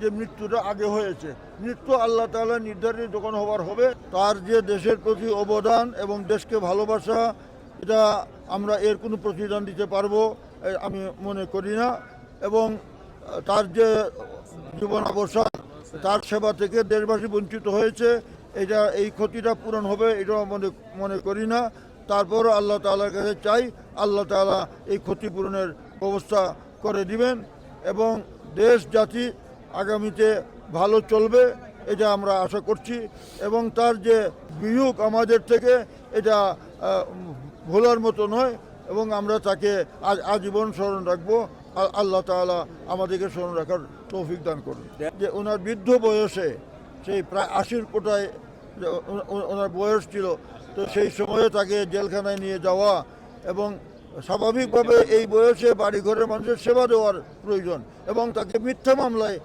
যে মৃত্যুটা আগে হয়েছে। মৃত্যু আল্লাহ তাআলা নির্ধারিত যখন হবার হবে, তার যে দেশের প্রতি অবদান এবং দেশকে ভালোবাসা, এটা আমরা এর কোনো প্রতিদান দিতে পারব আমি মনে করি না। এবং তার যে জীবন অবসান, তার সেবা থেকে দেশবাসী বঞ্চিত হয়েছে, এটা, এই ক্ষতিটা পূরণ হবে এটা মনে মনে করি না। তারপরও আল্লাহ তাআলার কাছে চাই, আল্লাহ তাআলা এই ক্ষতিপূরণের ব্যবস্থা করে দিবেন এবং দেশ, জাতি আগামীতে ভালো চলবে, এটা আমরা আশা করছি। এবং তার যে বিয়োগ আমাদের থেকে, এটা ভোলার মতো নয়। এবং আমরা তাকে আজ আজীবন স্মরণ রাখব। আল্লাহ তাআলা আমাদেরকে স্মরণ রাখার তৌফিক দান করুন। যে ওনার বৃদ্ধ বয়সে, সেই প্রায় আশির কোটায় ওনার বয়স ছিল, তো সেই সময়ে তাকে জেলখানায় নিয়ে যাওয়া এবং স্বাভাবিকভাবে এই বয়সে বাড়ি ঘরের মানুষের সেবা দেওয়ার প্রয়োজন এবং তাকে মিথ্যা মামলায়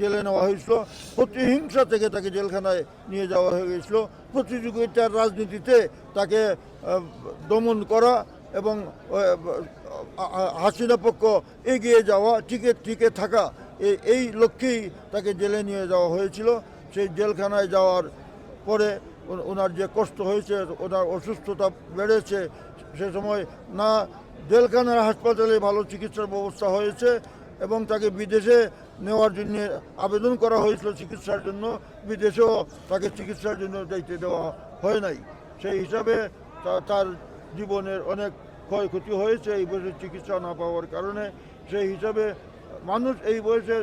জেলে নেওয়া হয়েছিল। প্রতিহিংসা থেকে তাকে জেলখানায় নিয়ে যাওয়া হয়ে গেছিল। প্রতিযোগিতার রাজনীতিতে তাকে দমন করা এবং হাসিনা পক্ষ এগিয়ে যাওয়া, টিকে টিকে থাকা এই লক্ষ্যেই তাকে জেলে নিয়ে যাওয়া হয়েছিল। সেই জেলখানায় যাওয়ার পরে ওনার যে কষ্ট হয়েছে ওনার অসুস্থতা বেড়েছে, সে সময় না জেলখানার হাসপাতালে ভালো চিকিৎসার ব্যবস্থা হয়েছে এবং তাকে বিদেশে নেওয়ার জন্য আবেদন করা হয়েছিল চিকিৎসার জন্য। বিদেশেও তাকে চিকিৎসার জন্য যাইতে দেওয়া হয় নাই। সেই হিসাবে তার জীবনের অনেক ক্ষয়ক্ষতি হয়েছে এই বয়সে চিকিৎসা না পাওয়ার কারণে। সেই হিসাবে মানুষ এই বয়সে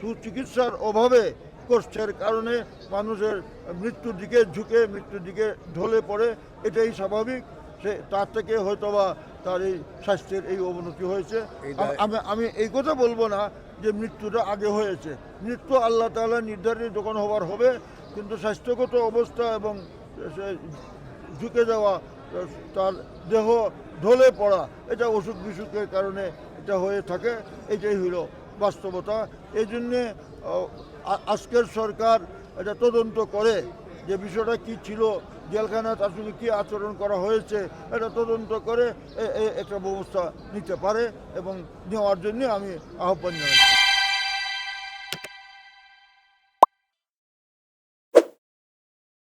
সুচিকিৎসার অভাবে কষ্টের কারণে মানুষের মৃত্যুর দিকে ঝুঁকে মৃত্যুর দিকে ঢলে পড়ে এটাই স্বাভাবিক। সে তার থেকে হয়তোবা তার এই স্বাস্থ্যের এই অবনতি হয়েছে। আমি আমি এই কথা বলব না। যে মৃত্যুটা আগে হয়েছে। মৃত্যু আল্লাহ তাআলা নির্ধারিত যখন হবার হবে, কিন্তু স্বাস্থ্যগত অবস্থা এবং ঝুঁকে যাওয়া, তার দেহ ঢলে পড়া, এটা অসুখ বিসুখের কারণে এটা হয়ে থাকে। এটাই হইল বাস্তবতা। এই জন্যে আজকের সরকার এটা তদন্ত করে। যে বিষয়টা কি ছিল, জেলখানায় তার সঙ্গে কী আচরণ করা হয়েছে, এটা তদন্ত করে একটা ব্যবস্থা নিতে পারে এবং নেওয়ার জন্য আমি আহ্বান জানাচ্ছি।